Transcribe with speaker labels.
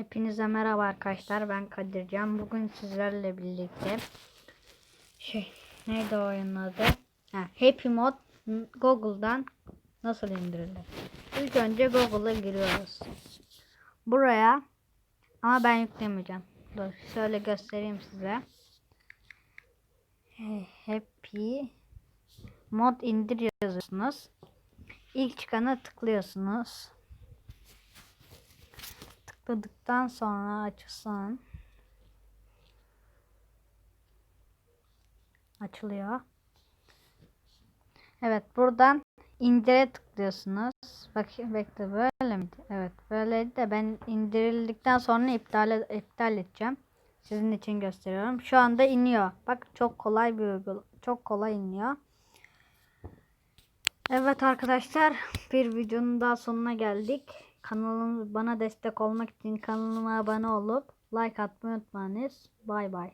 Speaker 1: Hepinize merhaba arkadaşlar. Ben Kadircan. Bugün sizlerle birlikte şey neydi oyunun adı? Ha, Happy Mod Google'dan nasıl indirilir? İlk önce Google'a giriyoruz. Buraya ama ben yüklemeyeceğim. Dur şöyle göstereyim size. Happy Mod indir yazıyorsunuz. İlk çıkana tıklıyorsunuz tıkladıktan sonra açılsın. Açılıyor. Evet buradan indire tıklıyorsunuz. Bak bekle böyle mi? Evet böyle de ben indirildikten sonra iptal iptal edeceğim. Sizin için gösteriyorum. Şu anda iniyor. Bak çok kolay bir uygulama. Çok kolay iniyor. Evet arkadaşlar bir videonun daha sonuna geldik. Kanalım bana destek olmak için kanalıma abone olup like atmayı unutmayınız. Bay bay.